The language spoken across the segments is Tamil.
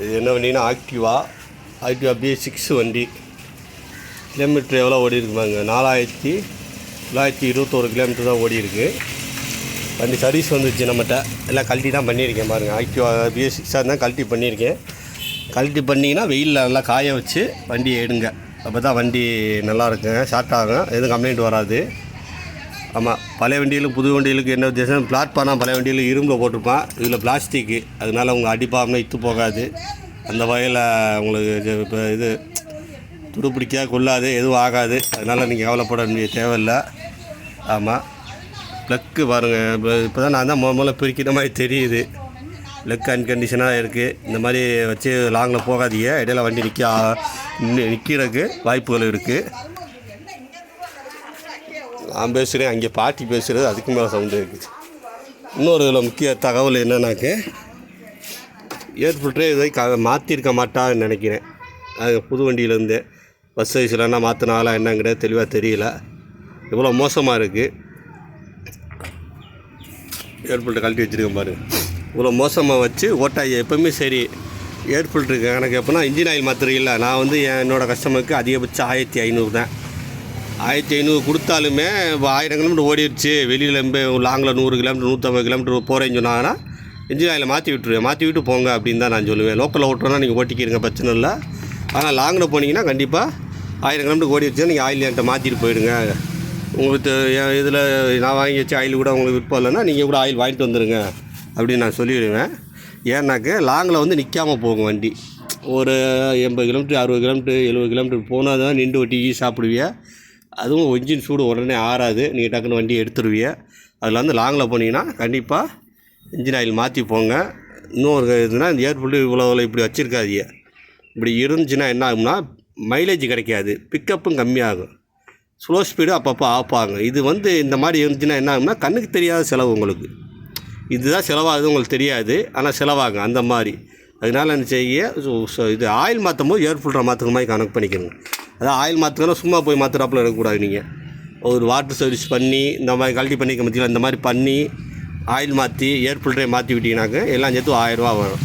இது என்ன வண்டினா ஆக்டிவா ஆக்டிவா பி சிக்ஸ் வண்டி. கிலோமீட்டர் எவ்வளோ ஓடி இருக்குமாங்க நாலாயிரத்தி தொள்ளாயிரத்தி இருபத்தோரு கிலோமீட்டர் தான் ஓடிருக்கு வண்டி சர்வீஸ் வந்துச்சு நம்மகிட்ட. எல்லாம் கழட்டி தான் பண்ணியிருக்கேன் பாருங்கள் ஆக்டிவா பிஏ சிக்ஸாக இருந்தால் கழட்டி பண்ணியிருக்கேன். கழட்டி பண்ணிங்கன்னா வெயிலில் நல்லா காய வச்சு வண்டியை எடுங்க. அப்போ தான் வண்டி நல்லாயிருக்குங்க ஷார்ட் ஆகும். எதுவும் கம்ப்ளைண்ட் வராது. ஆமாம் பழைய வண்டியிலும் புது வண்டிகளுக்கு என்ன வித்தியாசம்? பிளாட்ஃபார்ம் பழைய வண்டியில் இரும்பில் போட்டிருப்பான். இதில் பிளாஸ்டிக்கு அதனால உங்கள் அடிப்பாமல் இத்து போகாது. அந்த வகையில் உங்களுக்கு இப்போ இது துடுப்பிடிக்க கொள்ளாது எதுவும் ஆகாது. அதனால் நீங்கள் கவலைப்பட வேண்டிய தேவையில்லை. ஆமாம் ப்ளக்கு பாருங்கள் இப்போ இப்போ தான் நான் தான் முத முதல்ல பிரிக்கிற மாதிரி தெரியுது. லெக் அன்கண்டிஷனாக இருக்குது இந்த மாதிரி வச்சு லாங்கில் போகாதீங்க. இடையில வண்டி நிற்க நிற்கிறதுக்கு வாய்ப்புகள் இருக்குது நான் பேசுகிறேன் அங்கே பாட்டி பேசுகிறது அதுக்கு மேலே சவுண்டு இருக்குது. இன்னொரு இதில் முக்கிய தகவல் என்னன்னாக்க ஏர் ஃபில்டரே இதை க மாற்றிருக்க மாட்டான்னு நினைக்கிறேன். அது புது வண்டியிலேருந்து பஸ் சைஸ்லன்னா மாற்றினாலாம் என்னங்கிறது தெளிவாக தெரியல. இவ்வளோ மோசமாக இருக்குது ஏர் ஃபில்டர் கழட்டி வச்சுருக்கேன் பாருங்கள் இவ்வளோ மோசமாக வச்சு ஓட்டாயி எப்போவுமே சரி. ஏர் ஃபில்டருக்கு எனக்கு எப்போனா இன்ஜின் ஆயில் மாத்திரையில் நான் வந்து என்னோடய கஸ்டமருக்கு அதிகபட்சம் ஆயிரத்தி ஐநூறு தான். ஆயிரத்தி ஐநூறு கொடுத்தாலுமே இப்போ ஆயிரம் கிலோமீட்டர் ஓடிடுச்சு. வெளியில் லாங்கில் நூறு கிலோமீட்டர் நூற்றம்பது கிலோமீட்டர் போகிறேன்னு சொன்னாங்கன்னா இன்ஜின் ஆயில் மாற்றி விட்டுருவேன் மாற்றி விட்டு போங்க அப்படின்னு தான் நான் சொல்லுவேன். லோக்கலில் ஓட்டுறோன்னா நீங்கள் ஓட்டிக்கிறீங்க பிரச்சனை இல்லை. ஆனால் லாங்கில் போனீங்கன்னா கண்டிப்பாக ஆயிரம் கிலோமீட்டர் ஓடிடுச்சுன்னா நீங்கள் ஆயில் என்கிட்ட மாற்றிட்டு போயிடுங்க. உங்களுக்கு இதில் நான் வாங்கி வச்சு ஆயில் கூட உங்களுக்கு விருப்பம் இல்லைன்னா நீங்கள் கூட ஆயில் வாங்கிட்டு வந்துடுங்க அப்படின்னு நான் சொல்லிவிடுவேன் ஏன்னாக்க லாங்கில் வந்து நிற்காம போகும் வண்டி. ஒரு எண்பது கிலோமீட்டர் அறுபது கிலோமீட்டர் எழுபது கிலோமீட்டர் போனால் தான் நின்று ஒட்டி சாப்பிடுவிய? அதுவும் இன்ஜின் சூடு உடனே ஆறாது. நீங்கள் டக்குன்னு வண்டி எடுத்துருவிய அதில் வந்து லாங்கில் போனீங்கன்னா கண்டிப்பாக இன்ஜின் ஆயில் மாற்றி போங்க. இன்னொரு இதுனா இந்த ஏர் இவ்வளோ இவ்வளோ இப்படி வச்சுருக்காதீங்க. இப்படி இருந்துச்சுன்னா என்ன ஆகும்னா மைலேஜ் கிடைக்காது. பிக்கப்பும் கம்மியாகும். ஸ்லோ ஸ்பீடு அப்பப்போ ஆஃப் ஆகும் இது வந்து இந்த மாதிரி இருந்துச்சுன்னா என்ன ஆகும்னா கண்ணுக்கு தெரியாத செலவு உங்களுக்கு. இதுதான் செலவாகுது உங்களுக்கு தெரியாது. ஆனால் செலவாகும் அந்த மாதிரி. அதனால என்ன செய்ய இது ஆயில் மாற்றும் போது ஏர் ஃபில்டரை மாற்றுற மாதிரி கணக்கு பண்ணிக்கணும் அதான் ஆயில் மாற்றுக்கணும் சும்மா போய் மாற்றுறாப்புல இருக்கக்கூடாது நீங்கள் ஒரு வாட்டர் சர்வீஸ் பண்ணி இந்த மாதிரி கழட்டி பண்ணிக்க மத்தியில் இந்த மாதிரி பண்ணி ஆயில் மாற்றி ஏர் ஃபில்டரை மாற்றி விட்டிங்கனாக்க எல்லாம் சேர்த்து ஆயிரரூவா வரும்.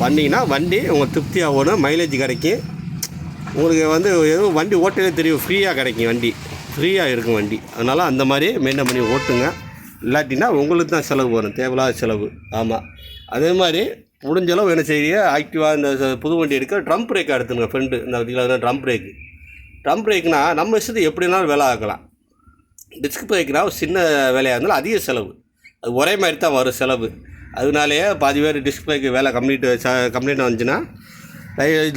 பண்ணிங்கன்னா வண்டி உங்களுக்கு திருப்தியாக ஓடும் மைலேஜ் கிடைக்கும். உங்களுக்கு வந்து எதுவும் வண்டி ஓட்டவே தெரியும் ஃப்ரீயாக கிடைக்கும் வண்டி. ஃப்ரீயாக இருக்கும் வண்டி. அதனால் அந்த மாதிரி மெயின்டைன் பண்ணி ஓட்டுங்க. இல்லாட்டினா உங்களுக்கு தான் செலவு வரும் தேவையில்லாத செலவு. ஆமாம் அதே மாதிரி முடிஞ்சளவு என்ன செய்ய ஆக்டிவாக இந்த புது வண்டி எடுக்க ட்ரம் பிரேக் எடுத்துங்க ஃப்ரெண்டு இந்த இதில் ட்ரம் பிரேக்கு ட்ரம் பிரேக்னா நம்ம இஷ்டத்துக்கு எப்படினாலும் வேலை ஆக்கலாம் டிஸ்க் பிரேக்னா ஒரு சின்ன வேலையாக இருந்தாலும் அதிக செலவு. அது ஒரே மாதிரி தான் வரும் செலவு. அதனாலேயே பாதி பேர் டிஸ்க் பிரேக் வேலை கம்ப்ளீட் கம்ப்ளீட் வந்துச்சுன்னா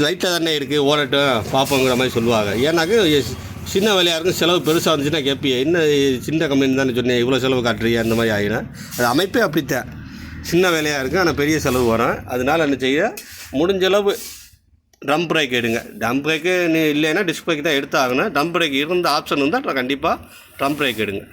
லைட்டாக தானே இருக்குது ஓடட்டும் பார்ப்போங்கிற மாதிரி சொல்லுவாங்க. ஏன்னாக்க சின்ன வேலையாக இருக்கும் செலவு பெருசாக வந்துச்சுன்னா கேட்பியே இன்னும் சின்ன கம்பெனி தானே சொன்னேன் இவ்வளோ செலவு காட்டுறீங்க அந்த மாதிரி ஆகினா அது அமைப்பே அப்படித்தான். சின்ன வேலையாக இருக்கும் ஆனால் பெரிய செலவு வரும். அதனால என்ன செய்ய முடிஞ்ச டம் பிரேக் எடுங்க. டம் பிரேக்கு நீ இல்லைன்னா டிஸ்க் பிரேக் தான் எடுத்தாகணும். டம் பிரேக் இருந்த ஆப்ஷன் இருந்தால் கண்டிப்பாக டம் பிரேக் எடுங்க.